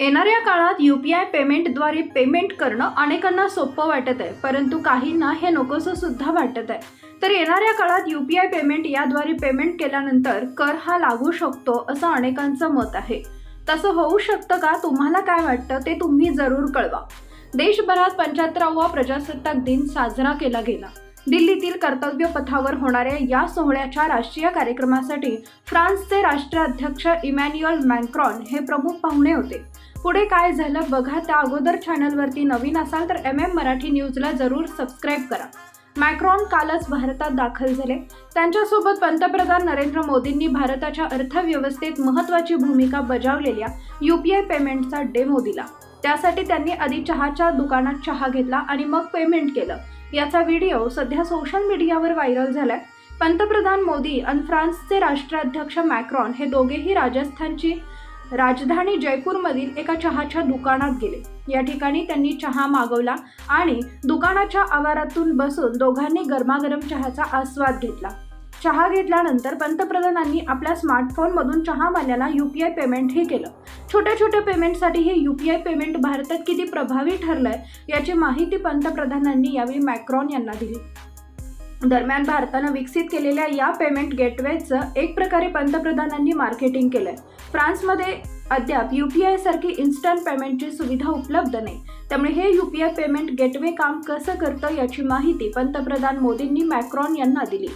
येणाऱ्या काळात U P I पेमेंटद्वारे पेमेंट करणं अनेकांना सोपं वाटत आहे परंतु काहींना हे नकोसं सुद्धा वाटत आहे. तर येणाऱ्या काळात यू पी आय पेमेंट याद्वारे पेमेंट केल्यानंतर कर हा लागू शकतो असं अनेकांचं मत आहे. तसं होऊ शकतं का? तुम्हाला काय वाटतं? ते तुम्ही जरूर कळवा. देशभरात पंच्याहत्तरावा प्रजासत्ताक दिन साजरा केला गेला. दिल्लीतील कर्तव्य पथावर होणाऱ्या या सोहळ्याच्या राष्ट्रीय कार्यक्रमासाठी फ्रान्सचे राष्ट्राध्यक्ष इमॅन्युअल मॅक्रॉन हे प्रमुख पाहुणे होते. पुढे काय झालं बघा त्या अगोदर चॅनलवरती नवीन असाल तर एम एम मराठी न्यूजला जरूर सबस्क्राईब करा. मॅक्रॉन कालच भारतात दाखल झाले. त्यांच्यासोबत पंतप्रधान नरेंद्र मोदींनी भारताच्या अर्थव्यवस्थेत महत्त्वाची भूमिका बजावलेल्या यू पी आय पेमेंटचा डेमो दिला. त्यासाठी त्यांनी आधी चहाच्या दुकानात चहा घेतला आणि मग पेमेंट केलं. याचा व्हिडिओ सध्या सोशल मीडियावर व्हायरल झालाय. पंतप्रधान मोदी आणि फ्रान्सचे राष्ट्राध्यक्ष मॅक्रॉन हे दोघेही राजस्थानची राजधानी जयपूरमधील एका चहाच्या दुकानात गेले. या ठिकाणी त्यांनी चहा मागवला आणि दुकानाच्या आवारातून बसून दोघांनी गरमागरम चहाचा आस्वाद घेतला. चहा घेतल्यानंतर पंतप्रधानांनी आपल्या स्मार्टफोनमधून चहावाल्याला यू पी आय पेमेंटही केलं. छोट्या छोट्या पेमेंटसाठी हे यू पी आय पेमेंट भारतात किती प्रभावी ठरलंय याची माहिती पंतप्रधानांनी यावेळी मॅक्रॉन यांना दिली. दरम्यान भारतानं विकसित केलेल्या या पेमेंट गेटवेचं एक प्रकारे पंतप्रधानांनी मार्केटिंग केलंय. फ्रान्समध्ये अद्याप यू पी आय सारखी इन्स्टंट पेमेंटची सुविधा उपलब्ध नाही. त्यामुळे हे U P I payment gateway काम कसं करतं याची माहिती पंतप्रधान मोदींनी मॅक्रॉन यांना दिली.